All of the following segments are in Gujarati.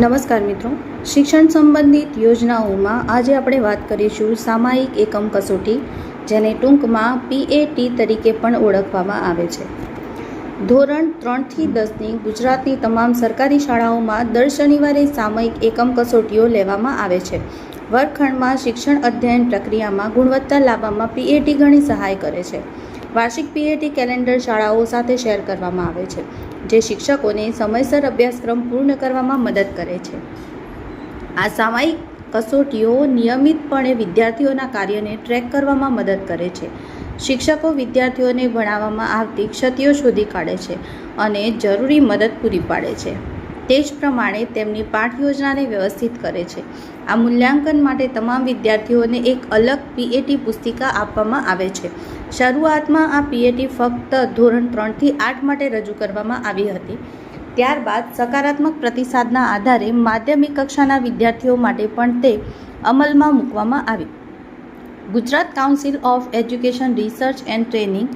નમસ્કાર મિત્રો. શિક્ષણ સંબંધિત યોજનાઓમાં આજે આપણે વાત કરીશું સામાયિક એકમ કસોટી, જેને ટૂંકમાં પીએટી તરીકે પણ ઓળખવામાં આવે છે. ધોરણ ત્રણથી દસની ગુજરાતની તમામ સરકારી શાળાઓમાં દર શનિવારે સામયિક એકમ કસોટીઓ લેવામાં આવે છે. વર્ગખંડમાં શિક્ષણ અધ્યયન પ્રક્રિયામાં ગુણવત્તા લાવવામાં પીએટી ઘણી સહાય કરે છે. વાર્ષિક પીએટી કેલેન્ડર શાળાઓ સાથે શેર કરવામાં આવે છે, જે શિક્ષકોને સમયસર અભ્યાસક્રમ પૂર્ણ કરવામાં મદદ કરે છે. આ સામાયિક કસોટીઓ નિયમિતપણે વિદ્યાર્થીઓના કાર્યને ટ્રેક કરવામાં મદદ કરે છે. શિક્ષકો વિદ્યાર્થીઓને ભણાવવામાં આવતી ક્ષતિઓ શોધી કાઢે છે અને જરૂરી મદદ પૂરી પાડે છે. તે જ પ્રમાણે તેમની પાઠ યોજનાને વ્યવસ્થિત કરે છે. આ મૂલ્યાંકન માટે તમામ વિદ્યાર્થીઓને એક અલગ પીએટી પુસ્તિકા આપવામાં આવે છે. શરૂઆતમાં આ પીએટી ફક્ત ધોરણ ત્રણથી આઠ માટે રજૂ કરવામાં આવી હતી. ત્યારબાદ સકારાત્મક પ્રતિસાદના આધારે માધ્યમિક કક્ષાના વિદ્યાર્થીઓ માટે પણ તે અમલમાં મૂકવામાં આવી. Gujarat council of education research and training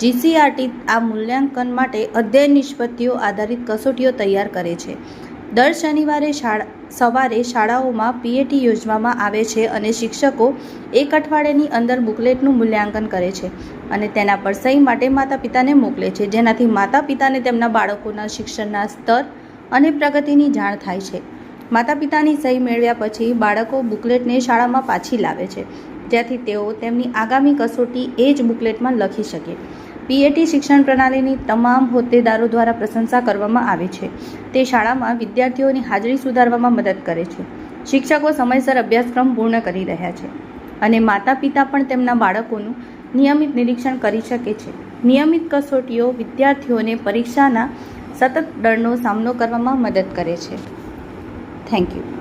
GCRT આ મૂલ્યાંકન માટે અધ્યયન નિષ્પત્તિઓ આધારિત કસોટીઓ તૈયાર કરે છે. દર શનિવારે શાળા, સવારે શાળાઓમાં પીએટી યોજવામાં આવે છે અને શિક્ષકો એક અઠવાડિયાની અંદર બુકલેટનું મૂલ્યાંકન કરે છે અને તેના પર સહી માટે માતા પિતાને મોકલે છે. જેનાથી માતા પિતાને તેમના બાળકોના શિક્ષણના સ્તર અને પ્રગતિની જાણ થાય છે. માતા પિતાની સહી મેળવ્યા પછી બાળકો બુકલેટને શાળામાં પાછી લાવે છે. જ્યાંથી તેઓ તેમની આગામી કસોટી એ જ બુકલેટમાં લખી શકે. પીએટી શિક્ષણ પ્રણાલીની તમામ હોદ્દેદારો દ્વારા પ્રશંસા કરવામાં આવે છે. તે શાળામાં વિદ્યાર્થીઓની હાજરી સુધારવામાં મદદ કરે છે. શિક્ષકો સમયસર અભ્યાસક્રમ પૂર્ણ કરી રહ્યા છે અને માતા પિતા પણ તેમના બાળકોનું નિયમિત નિરીક્ષણ કરી શકે છે. નિયમિત કસોટીઓ વિદ્યાર્થીઓને પરીક્ષાના સતત ડરનો સામનો કરવામાં મદદ કરે છે. Thank you.